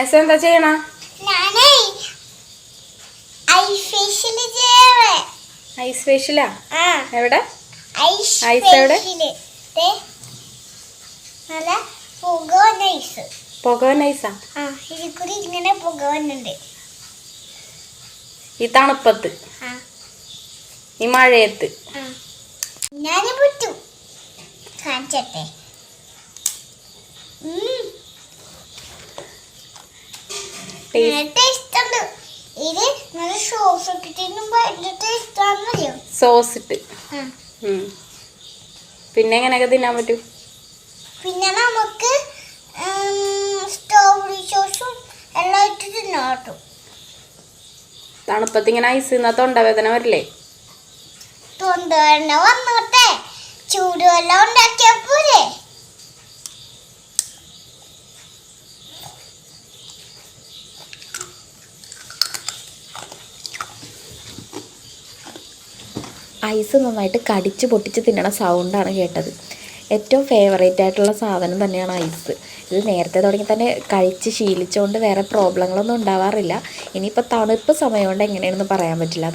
S എന്താ ചെയ്യണ ice ഫേഷ്യലാ എവിടെ? ഐസ് എവിടെ? ഫേഷ്യൽ. ദേ, നല്ല പുക വന്ന പുക നൈസാ ആ ഇതിൽ കൂടി ഇങ്ങനെ പുക ഈ തണുപ്പത്ത്. ഈ മഴയത്ത്. ഞാൻ വിട്ടു കാണിച്ചട്ടെ. സോസ് ഇട്ട്. പിന്നെ എങ്ങനെയൊക്കെ തിന്നാൻ പറ്റും? പിന്നെ നമുക്ക് സ്ട്രോബെറി സോസും എല്ലാം ഇട്ട് തിന്നാം കേട്ടോ തണുപ്പത്ത് ഇങ്ങനെ ഐസ് തിന്നാ തൊണ്ടവേദന വരില്ലേ? തൊണ്ടവേദന വന്നോട്ടെ. ചൂടുവെള്ളം ഉണ്ടാക്കിയാ ഐസ് നന്നായിട്ട് കടിച്ച് പൊട്ടിച്ച് തിന്നണ സൗണ്ടാണ് കേട്ടത്. ഏറ്റവും ഫേവറേറ്റ് ആയിട്ടുള്ള സാധനം തന്നെയാണ് ഐസ്. ഇത് നേരത്തെ തുടങ്ങി തന്നെ കഴിച്ച് ശീലിച്ചുകൊണ്ട് വേറെ പ്രോബ്ലങ്ങളൊന്നും ഉണ്ടാവാറില്ല. ഇനിയിപ്പോൾ തണുപ്പ് സമയം കൊണ്ട് എങ്ങനെയാണെന്ന് പറയാൻ പറ്റില്ല.